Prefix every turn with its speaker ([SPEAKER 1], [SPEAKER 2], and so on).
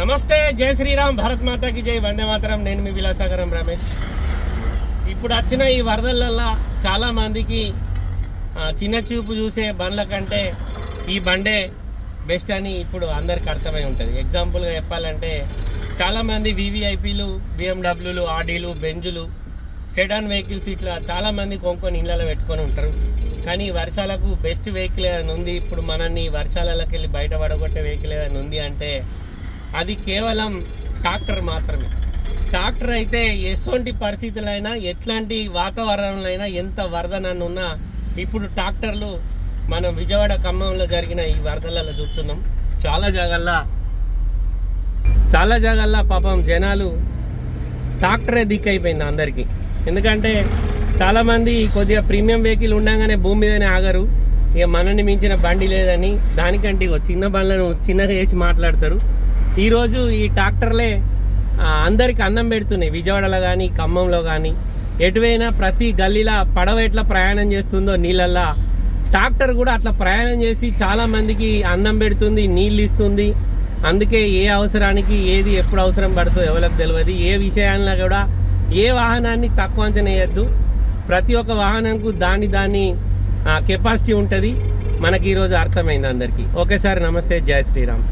[SPEAKER 1] నమస్తే జై శ్రీరామ్ భారత్ మాతాకి జై వందే మాతరం. నేను మీ విలాసాగరం రమేష్. ఇప్పుడు వచ్చిన ఈ వరదలల్లో చాలా మందికి చిన్న చూపు చూసే బండ్ల కంటే ఈ బండే బెస్ట్ అని ఇప్పుడు అందరికి అర్థమై ఉంటుంది. ఎగ్జాంపుల్గా చెప్పాలంటే చాలామంది వివిఐపీలు బిఎండబ్ల్యూలు ఆడీలు బెంజులు సెడాన్ వెహికల్స్ ఇట్లా చాలామంది కొనుక్కొని ఇళ్ళలో పెట్టుకొని ఉంటారు. కానీ వర్షాలకు బెస్ట్ వెహికల్ ఏదైనా ఉంది? ఇప్పుడు మనల్ని వర్షాలలోకి వెళ్ళి బయట పడగొట్టే వెహికల్ ఏదైనా ఉంది అంటే అది కేవలం ట్రాక్టర్ మాత్రమే. ట్రాక్టర్ అయితే ఎటువంటి పరిస్థితులైనా ఎట్లాంటి వాతావరణంలో ఎంత వరద నన్ను ఉన్నా ఇప్పుడు ట్రాక్టర్లు మనం విజయవాడ ఖమ్మంలో జరిగిన ఈ వరదలలో చూస్తున్నాం. చాలా జాగల్లా చాలా జాగల్లా పాపం జనాలు ట్రాక్టరే దిక్కైపోయింది అందరికీ. ఎందుకంటే చాలామంది కొద్దిగా ప్రీమియం వెహికల్ ఉండగానే భూమి మీదనే ఆగరు. ఇక మనని మించిన బండి లేదని దానికంటే ఇగో చిన్న బండ్లను చిన్నగా వేసి మాట్లాడతారు. ఈరోజు ఈ ట్రాక్టర్లే అందరికి అన్నం పెడుతున్నాయి. విజయవాడలో కానీ ఖమ్మంలో కానీ ఎటువైనా ప్రతి గల్లీలా పడవ ఎట్లా ప్రయాణం చేస్తుందో నీళ్ళల్లా ట్రాక్టర్ కూడా అట్లా ప్రయాణం చేసి చాలామందికి అన్నం పెడుతుంది నీళ్ళు ఇస్తుంది. అందుకే ఏ అవసరానికి ఏది ఎప్పుడు అవసరం పడుతుందో ఎవరికి తెలియదు ఏ విషయాల్లో కూడా ఏ వాహనాన్ని తక్కువ అంచనా వేయద్దు. ప్రతి ఒక్క వాహనంకు దాని దాని కెపాసిటీ ఉంటుంది. మనకి ఈరోజు అర్థమైంది అందరికీ. ఓకే సార్ నమస్తే. జై శ్రీరామ్.